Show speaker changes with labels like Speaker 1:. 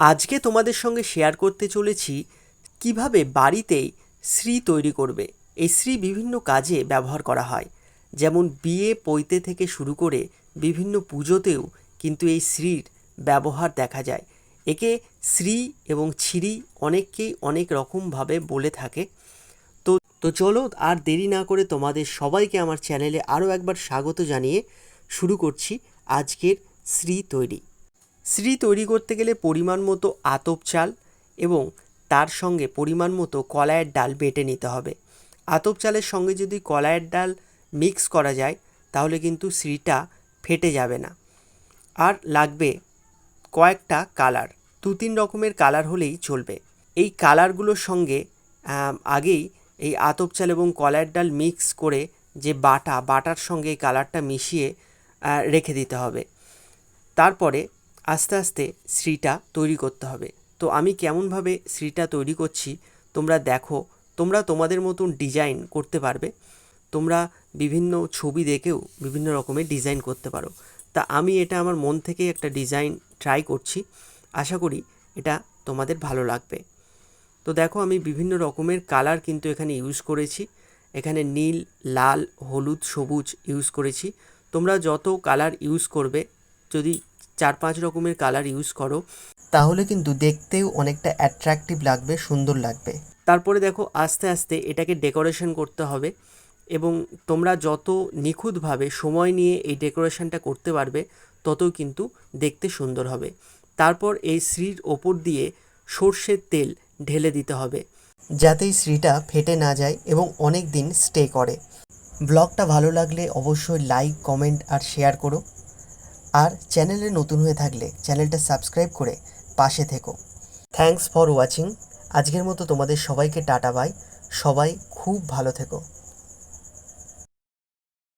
Speaker 1: আজকে তোমাদের সঙ্গে শেয়ার করতে চলেছি কীভাবে বাড়িতেই শ্রী তৈরি করবে। এই শ্রী বিভিন্ন কাজে ব্যবহার করা হয়। যেমন বিয়ে, পৈতে থেকে শুরু করে বিভিন্ন পুজোতেও কিন্তু এই শ্রীর ব্যবহার দেখা যায়। একে শ্রী এবং ছিরি অনেককেই অনেক রকমভাবে বলে থাকে। তো তো চলো আর দেরি না করে তোমাদের সবাইকে আমার চ্যানেলে আরও একবার স্বাগত জানিয়ে শুরু করছি আজকের শ্রী তৈরি। শ্রী তৈরি করতে গেলে পরিমাণ মতো আতপ চাল এবং তার সঙ্গে পরিমাণ মতো কলাইয়ের ডাল বেটে নিতে হবে। আতপ চালের সঙ্গে যদি কলাইয়ের ডাল মিক্স করা যায়, তাহলে কিন্তু শ্রীটা ফেটে যাবে না। আর লাগবে কয়েকটা কালার। দু তিন রকমের কালার হলেই চলবে। এই কালারগুলোর সঙ্গে আগেই এই আতপ চাল এবং কলাইয়ের ডাল মিক্স করে যে বাটা, বাটার সঙ্গে এই কালারটা মিশিয়ে রেখে দিতে হবে। তারপরে আস্তে আস্তে শ্রীটা তৈরি করতে হবে। তো আমি কেমনভাবে শ্রীটা তৈরি করছি, তোমরা দেখো। তোমরা তোমাদের মতন ডিজাইন করতে পারবে। তোমরা বিভিন্ন ছবি দেখেও বিভিন্ন রকমের ডিজাইন করতে পারো। তা আমি এটা আমার মন থেকে একটা ডিজাইন ট্রাই করছি। আশা করি এটা তোমাদের ভালো লাগবে। তো দেখো, আমি বিভিন্ন রকমের কালার কিন্তু এখানে ইউজ করেছি। এখানে নীল, লাল, হলুদ, সবুজ ইউজ করেছি। তোমরা যত কালার ইউজ করবে, যদি চার পাঁচ রকমের কালার ইউজ করো। তাহলে কিন্তু দেখতেও অনেকটা অ্যাট্রাকটিভ লাগবে সুন্দর লাগবে। তারপরে দেখো আস্তে আস্তে এটাকে ডেকোরেশন করতে হবে এবং তোমরা যত নিখুঁতভাবে সময় নিয়ে এই ডেকোরেশনটা করতে পারবে ততই কিন্তু দেখতে সুন্দর হবে। তারপর এই শ্রীর ওপর দিয়ে সর্ষের তেল ঢেলে দিতে হবে। যাতে এই শ্রীটা ফেটে না যায় এবং অনেক দিন স্টে করে। ব্লগটা ভালো লাগলে অবশ্যই লাইক কমেন্ট আর শেয়ার করো। আর চ্যানেলে নতুন হয়ে থাকলে চ্যানেলটা সাবস্ক্রাইব করে পাশে থেকো। থ্যাংকস ফর ওয়াচিং আজকের মতো তোমাদের সবাইকে টাটা বাই সবাই খুব ভালো থেকো।